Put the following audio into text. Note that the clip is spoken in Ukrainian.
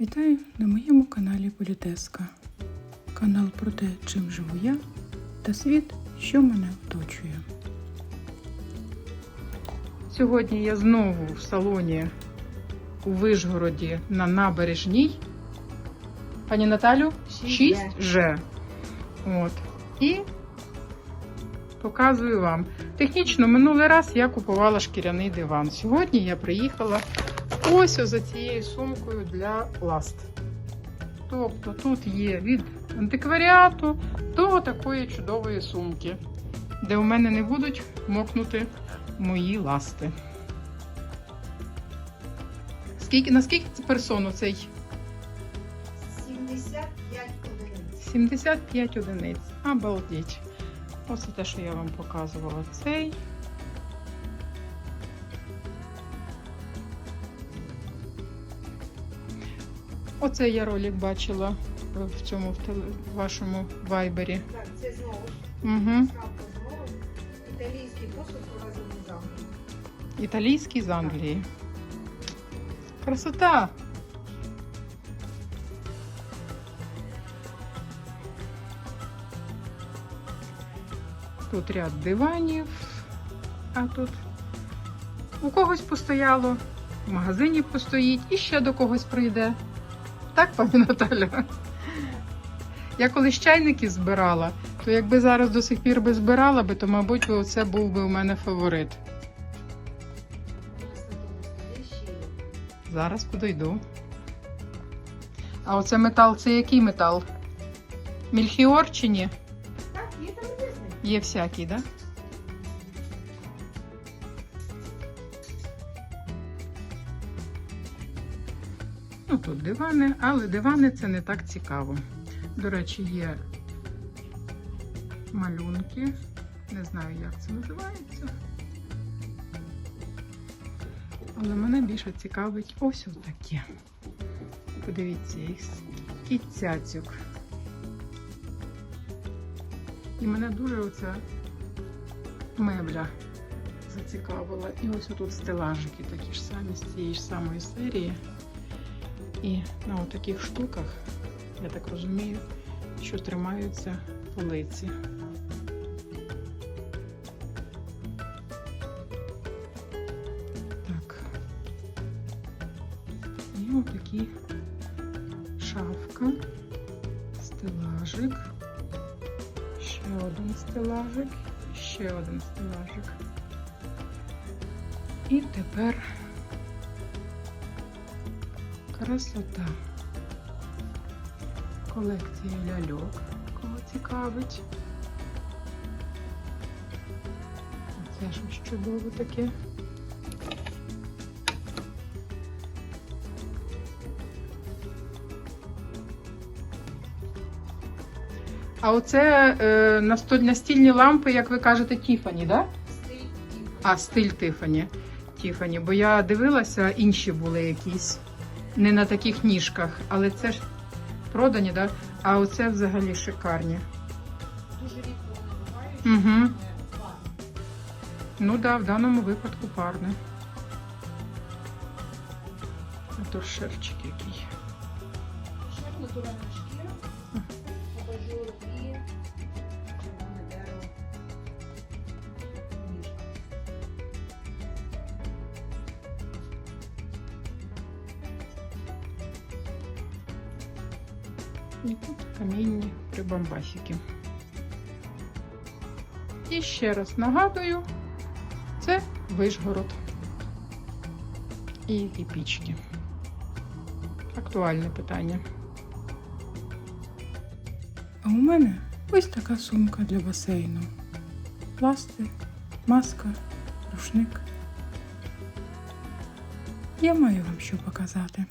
Вітаю на моєму каналі Політеска. Канал про те, чим живу я та світ, що мене оточує. Сьогодні я знову в салоні у Вишгороді на набережній. Пані Наталю, 6G. 6G. От. І показую вам. Технічно, минулий раз я купувала шкіряний диван. Сьогодні я приїхала ось за цією сумкою для ласт. Тобто тут є від антикваріату до такої чудової сумки, де у мене не будуть мокнути мої ласти. Скільки, наскільки це персон цей? 75 одиниць. 75 одиниць. Обалдеть. Оце те, що я вам показувала. Цей. Оце я ролик бачила в цьому в теле- вашому вайбері. Так, це знову ж Угу. Італійський посуд привезений з Англії. Італійський з Англії. Красота! Тут ряд диванів, а тут у когось постояло, в магазині постоїть і ще до когось прийде. Так, пані Наталя? Я колись чайників збирала, то якби зараз до сих пір би збирала би, то, мабуть, це був би у мене фаворит. Зараз подойду. А оце метал, це який метал? Мільхіор чи ні? Так, є там різний. Є всякий, так? Да? Ну, тут дивани, але дивани це не так цікаво. До речі, є малюнки. Не знаю, як це називається. Але мене більше цікавить ось отаке. Подивіться, скільки цяцьок. І мене дуже оця мебля зацікавила. І ось отут стелажики такі ж самі з цієї ж самої серії. І на таких штуках, я так розумію, що тримаються полиці. Так. І отакі шафка, стелажик. Ще один стелажик, ще один стелажик. І тепер красота. Колекція ляльок, кого цікавить. Це щось чудове таке. А оце е, настільні лампи, як ви кажете, Тіфані, да? Стиль типу. А, стиль Тифані. Тіфані. Бо я дивилася, інші були якісь. Не на таких ніжках, але це ж продані, да? А оце взагалі шикарні. Дуже рідко вони бувають. Угу. Е. Ну так, да, в даному випадку парне. А то шерчик який. Шер натуральна шкіра, абажур І тут камінні прибамбасики. І ще раз нагадую, це Вишгород. І які пічки. Актуальне питання. А у мене ось така сумка для басейну. Пласти, маска, рушник. Я маю вам що показати.